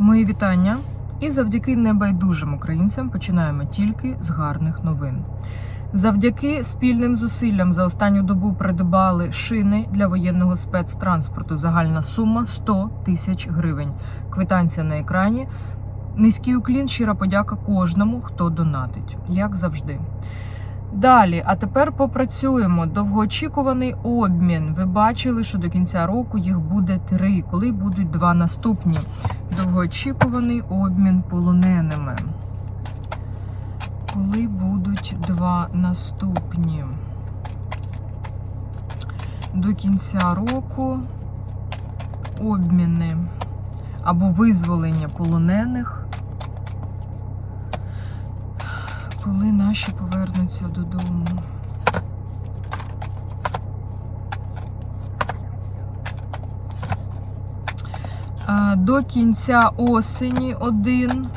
Мої вітання. І завдяки небайдужим українцям починаємо тільки з гарних новин. Завдяки спільним зусиллям за останню добу придбали шини для воєнного спецтранспорту. Загальна сума 100 тисяч гривень. Квитанція на екрані. Низький уклін, щира подяка кожному, хто донатить, як завжди. Далі, а тепер попрацюємо. Довгоочікуваний обмін. Ви бачили, що до кінця року їх буде три, коли будуть два наступні. Довгоочікуваний обмін полоненими. Коли будуть два наступні? До кінця року обміни або визволення полонених. Коли наші повернуться додому. До кінця осені один.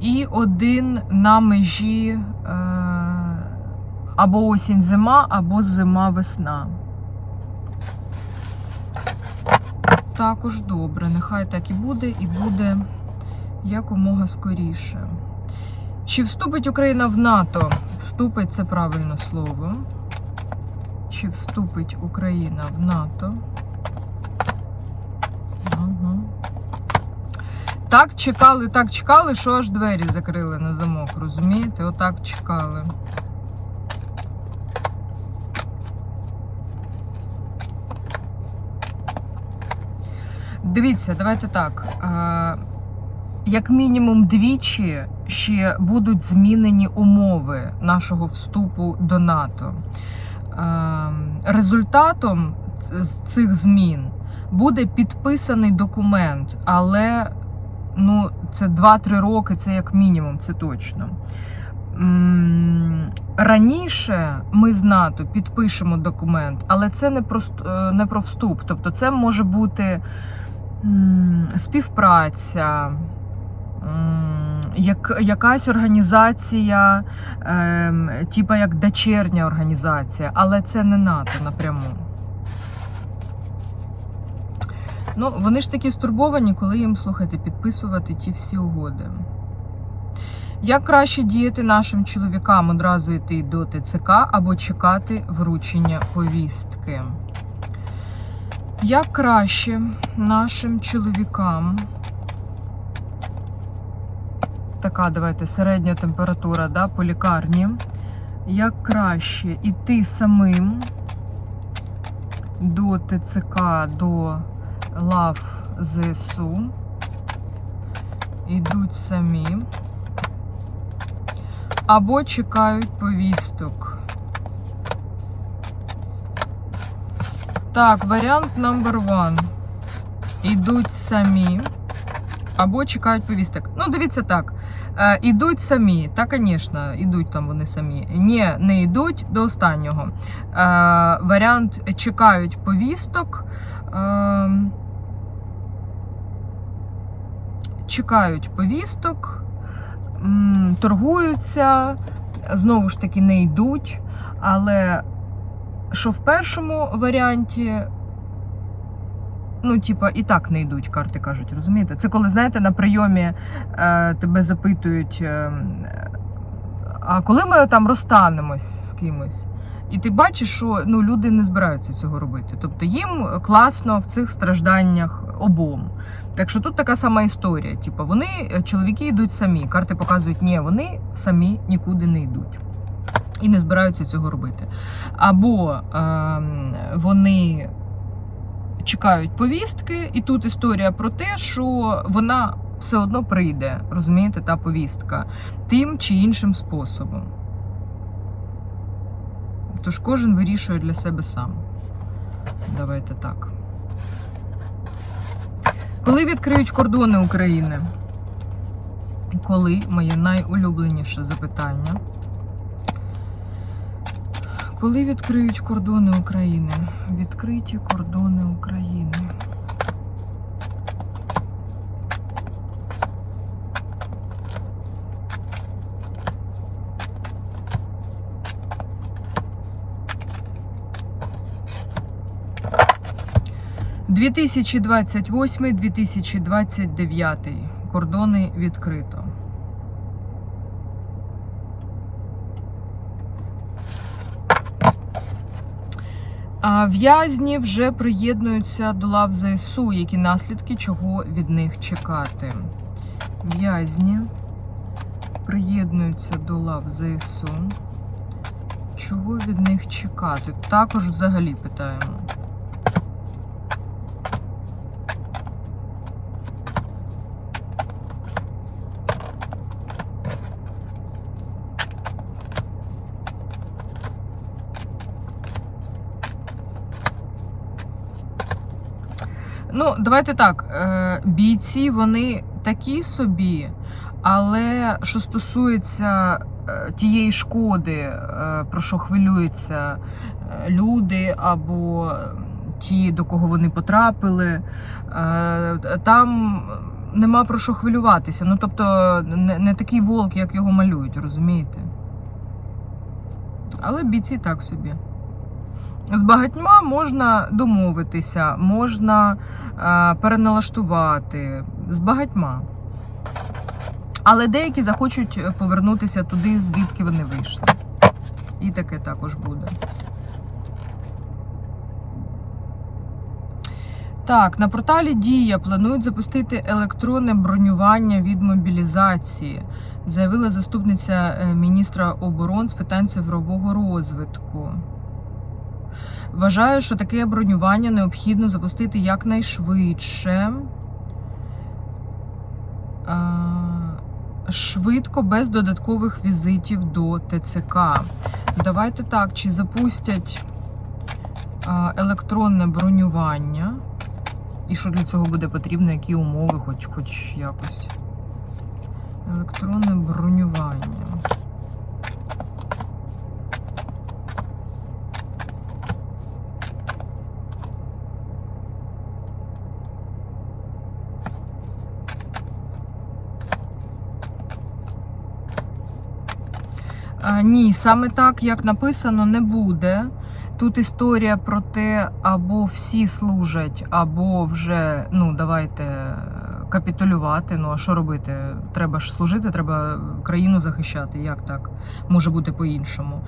І один на межі е, або осінь зима, або зима весна. Також добре, нехай так і буде, і буде якомога скоріше. Чи вступить Україна в НАТО? Вступить це правильне слово. Чи вступить Україна в НАТО? Угу. Так чекали, так чекали, що аж двері закрили на замок, розумієте? Отак чекали. Дивіться, давайте так. Як мінімум двічі ще будуть змінені умови нашого вступу до НАТО. Е, Результатом цих змін буде підписаний документ, але ну, це 2-3 роки, це як мінімум, це точно. Раніше ми з НАТО підпишемо документ, але це не про, е, не про вступ. Тобто, це може бути співпраця, як, якась організація, ем, типа як дочерня організація, але це не НАТО напряму. Ну, вони ж такі стурбовані, коли їм слухайте, підписувати ті всі угоди. Як краще діяти нашим чоловікам одразу йти до ТЦК або чекати вручення повістки? Як краще нашим чоловікам? Така, давайте, середня температура да, по лікарні. Як краще іти самим до ТЦК, до лав ЗСУ? Ідуть самі. Або чекають повісток. Так, варіант номер one. Ідуть самі. Або чекають повісток. Ну, дивіться так. Е, ідуть самі. Та, звісно, ідуть там вони самі. Ні, не йдуть до останнього. Е, варіант чекають повісток. Е, чекають повісток, торгуються, знову ж таки не йдуть. Але що в першому варіанті, ну, типа, і так не йдуть, карти кажуть, розумієте? Це коли, знаєте, на прийомі е, тебе запитують, е, а коли ми там розстанемось з кимось? І ти бачиш, що ну, люди не збираються цього робити. Тобто їм класно в цих стражданнях обом. Так що тут така сама історія. Типу, вони, е, чоловіки йдуть самі. Карти показують, ні, вони самі нікуди не йдуть. І не збираються цього робити. Або ем, вони чекають повістки, і тут історія про те, що вона все одно прийде, розумієте, та повістка тим чи іншим способом. Тож кожен вирішує для себе сам. Давайте так. Коли відкриють кордони України? Коли моє найулюбленіше запитання? Коли відкриють кордони України? Відкриті кордони України. 2028-2029 кордони відкрито. А в'язні вже приєднуються до лав ЗСУ. Які наслідки, чого від них чекати? В'язні приєднуються до лав ЗСУ. Чого від них чекати? Також взагалі питаємо. Ну, давайте так. е, Бійці вони такі собі, але що стосується е, тієї шкоди, е, про що хвилюються люди або ті, до кого вони потрапили, там нема про що хвилюватися. Ну, тобто, не такий волк, як його малюють, розумієте? Але бійці так собі. З багатьма можна домовитися, можна е, переналаштувати. З багатьма. Але деякі захочуть повернутися туди, звідки вони вийшли. І таке також буде. Так, на порталі Дія планують запустити електронне бронювання від мобілізації, заявила заступниця е, міністра оборон з питань цифрового розвитку. Вважаю, що таке бронювання необхідно запустити якнайшвидше. Швидко, без додаткових візитів до ТЦК. Давайте так, чи запустять електронне бронювання? І що для цього буде потрібно, які умови, хоч, хоч якось. Електронне бронювання. Ні, саме так, як написано, не буде. Тут історія про те, або всі служать, або вже ну давайте е, капітулювати. Ну а що робити? Треба ж служити, треба країну захищати. Як так може бути по-іншому?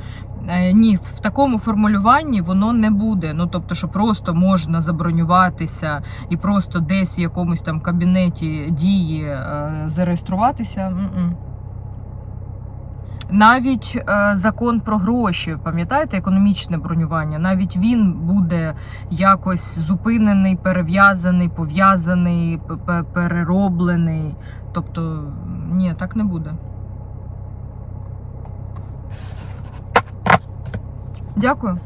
Е, ні, в такому формулюванні воно не буде. Ну тобто, що просто можна забронюватися і просто десь в якомусь там кабінеті дії е, зареєструватися. Навіть е, закон про гроші, пам'ятаєте, економічне бронювання, навіть він буде якось зупинений, перев'язаний, пов'язаний, перероблений. Тобто, ні, так не буде. Дякую.